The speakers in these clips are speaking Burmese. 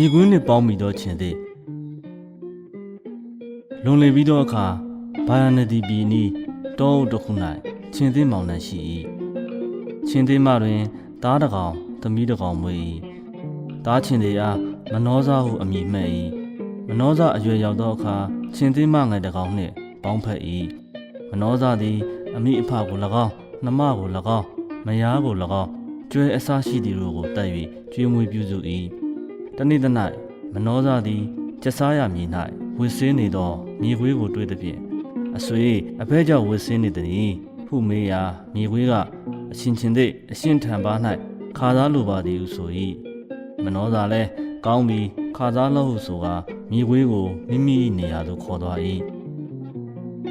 မြေကွင်းနှင့်ပေါင်းမိသောခြင်းသည်လွန်လေပြီးသောအခါဘာယာနဒီပြည်နီတောအုပ်တစ်ခု၌ခြင်းသည်မောင်နှံရှိ၏ခြင်းသည်မတွင်သားတစ်ကောင်သမီးတစ်ကောင်မွေး၏သားခြင်းသည်အားမနောဇဟုအမည်မှတ်၏မနောဇအရွယ်ရောက်သောအခါခြင်းသည်မငယ်တစ်ကောင်နှင့်ပေါင်းဖက်၏မနောဇသည်အမိအဖကို၎င်းနှမကို၎င်းမယားကို၎င်းကျွဲအစရှိသည်တို့ကိုတတ်၍ကျွေးမွေးပြုစု၏ တနေ့တစ်၌မနောဇသည်ကျက်စားရမည်၌ဝစ်စင်းနေသောမြေခွေးကိုတွေ့သည်ဖြင့်အဆွေအဖဲကြောင့်ဝစ်စင်းနေသည်ဟုမေးရာမြေခွေးကအရှင်ချင်းသည်အရှင်ထံပါ၌ခါသားလိုပါသည်ဟုဆို၏မနောဇာလည်းကောင်းပြီးခါသားလို့ဟုဆိုကာမြေခွေးကိုမိမိနေရာသို့ခေါ်သွား၏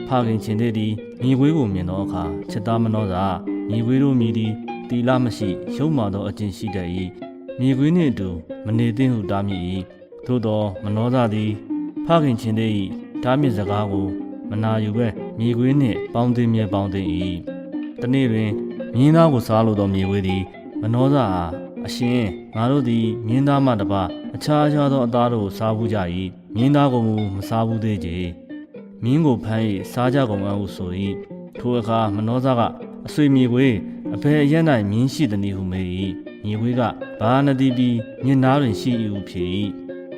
ဖခင်ချင်းသည်သည်မြေခွေးကိုမြင်သောအခါချက်သားမနောဇာမြေခွေးတို့မြည်သည်တီလာမရှိရုံမာသောအကျင့်ရှိတတ်၏ မြေခွေးနှင့်အတူမနေသင့်ဟုတားမြစ်၏သို့သောမနောဇာသည်ဖခင်ချင်းသည်တားမြစ်စကားကို မနာယူပဲမြေခွေးနှင့်ပေါင်းသိမြဲပေါင်းသိ၏တနေ့တွင်မြင်းသားကိုစားလိုသောမြေခွေးသည် မနောဇာအားအရှင်ငါတို့သည်မြင်းသားမှတပါအခြားအခြားသောအသားတို့ကိုစားဘူးကြ၏မြင်းသားကိုမူမစားဘူးသေးကြမြင်းကိုဖမ်း၍စားကြကုန်အံ့ဟုဆို၏ထိုအခါမနောဇာကအဆွေမြေခွေးအဖေအရက်၌မြင်းရှိသည်နည်းဟုမေး၏ မြေခွေးကဘာနတိပြီးမြင်းသားတွင်ရှိ၏ဟုဖြေ၏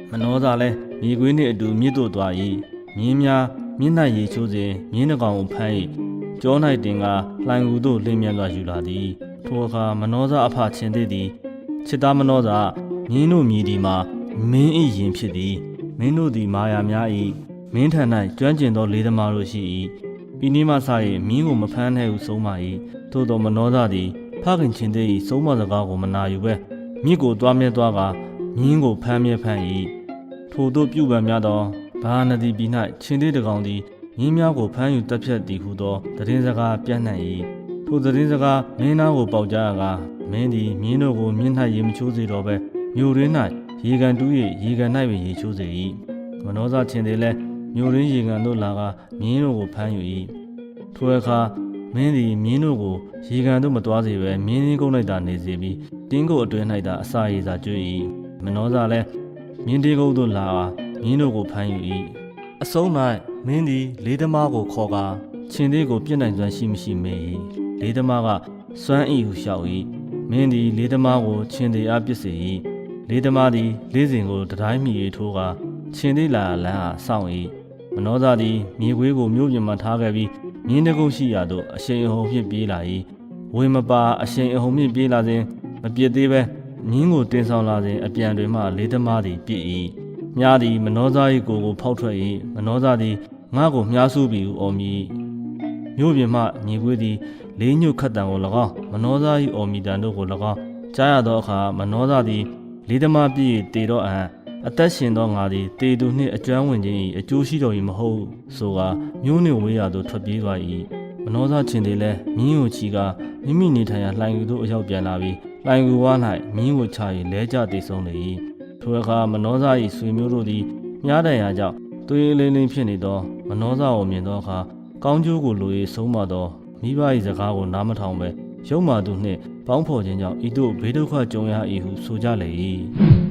မနောဇာလည်းမြေခွေးနှင့်အတူမြစ်သို့သွား၏မြင်းများမြင်း၌ရေချိုးစဉ်မြင်းတစ်ကောင်ကိုဖမ်း၏ကြော၌တင်ကလှိုင်ကူသို့လင်းမြလွှာယူလာသည်ထိုအခါမနောဇာအဖချင်းသေးသည်ချစ်သားမနောဇာမြင်းတို့မြည်ဒီမှာမင်း၏ရင်ဖြစ်သည်မင်းတို့သည်မာယာများ၏မင်းထံ၌ကျွမ်းကျင်သောလေးသမားတို့ရှိ၏ဤနည်းမှစ၍မင်းကိုမဖမ်းနိုင်ဟုဆုံးပါ၏သို့သောမနောဇသည် ဖခင်ချင်းသေး၏ဆုံးမစကားကိုမနာယူပဲမြစ်ကိုတွားမြဲသွားကမြင်းကိုဖမ်းမြဲဖမ်း၏ထို့သို့ပြုပံများသောဘာနတိပြည်၌ချင်းသေးတကောင်သည်မြင်းများကိုဖမ်းယူတပ်ဖြတ်သည်ဟုသောတည်င်းစကားပြန့်နှံ့၏ထိုတည်င်းစကားမင်းသားကိုပေါက်ကြားကမင်းသည်မြင်းတို့ကိုမြင်း၌ရေမချိုးစေတော့ပဲမြို့ရင်း၌ရေကန်တူး၍ရေကန်၌ပင်ရေချိုးစေ၏မနောဇချင်းသေးလည်းမြို့ရင်းရေကန်သို့လာကမြင်းတို့ကိုဖမ်းယူ၏ထိုအခါ မင်းသည်မြင်းတို့ကိုရေကန်သို့မတွားစေပဲမြင်းရင်းကုန်း၌သာနေစေပြီးတင်းကိုအတွင်း၌သာအစာရေစာကျွေး၏မနောဇလည်းမြင်းတေးကုန်းသို့လာကမြင်းတို့ကိုဖမ်းယူ၏အဆုံး၌မင်းသည်လေးသမားကိုခေါ်ကာချင်းသေးကိုပြစ်နိုင်စွမ်းရှိမရှိမေး၏လေးသမားကစွမ်းဤဟုလျှောက်၏မင်းသည်လေးသမားကိုချင်းသေးအားပစ်စေ၏လေးသမားသည်လေးစဉ်ကိုတတိုင်းမိ၍ထိုးကာချင်းသေးလာလန်းအားစောင့်၏မနောဇသည်မြေခွေးကိုမြို့ပြင်မှထားခဲ့ပြီး မြင်းတကုတ်ရှိရာသို့အရှိန်အဟုန်ဖြင့်ပြေးလာ၏ဝေမပါအရှိန်အဟုန်ဖြင့်ပြေးလာစဉ်မပြစ်သေးပဲမြင်းကိုတင်ဆောင်လာစဉ်အပြန်တွေမှလေးသမားသည်ပြစ်၏မြားသည်မနောဇ၏ကိုယ်ကိုဖောက်ထွက်၏မနောဇသည်ငါ့ကိုမြားစုပြီးဟုအော်မည်မြို့ပြင်မှညီကွေးသည်လေးညွတ်ခတ်တံကို၎င်းမနောဇ၏အော်မီတံတို့ကို၎င်းကြားရသောအခါမနောဇသည်လေးသမားပြည့်တေတော့အံ အသက်ရှင်သောငါသည်တေသူနှင့်အကျွမ်းဝင်ခြင်း၏အကျိုးရှိတော်၏မဟုတ်ဆိုကာမြို့နှင့်ဝေးရာသို့ထွက်ပြေးသွား၏မနောဇချင်းသည်လည်းမြင်းကိုချီကာမိမိနေထိုင်ရာလှိုင်ကူသို့အရောက်ပြန်လာပြီးလှိုင်ကူဝါ၌မြင်းကိုချ၍လဲကျတည်ဆုံးလေ၏ထိုအခါမနောဇ၏ဆွေမျိုးတို့သည်မြားတန်ရာကြောင့်သွေးလေးလေးဖြစ်နေသောမနောဇကိုမြင်သောအခါကောင်းကျိုးကိုလို၍ဆုံးမသောမိဘ၏စကားကိုနားမထောင်ပဲရုံမာသူနှင့်ပေါင်းဖော်ခြင်းကြောင့်ဤသို့ဘေးဒုက္ခကြုံရ၏ဟုဆိုကြလေ၏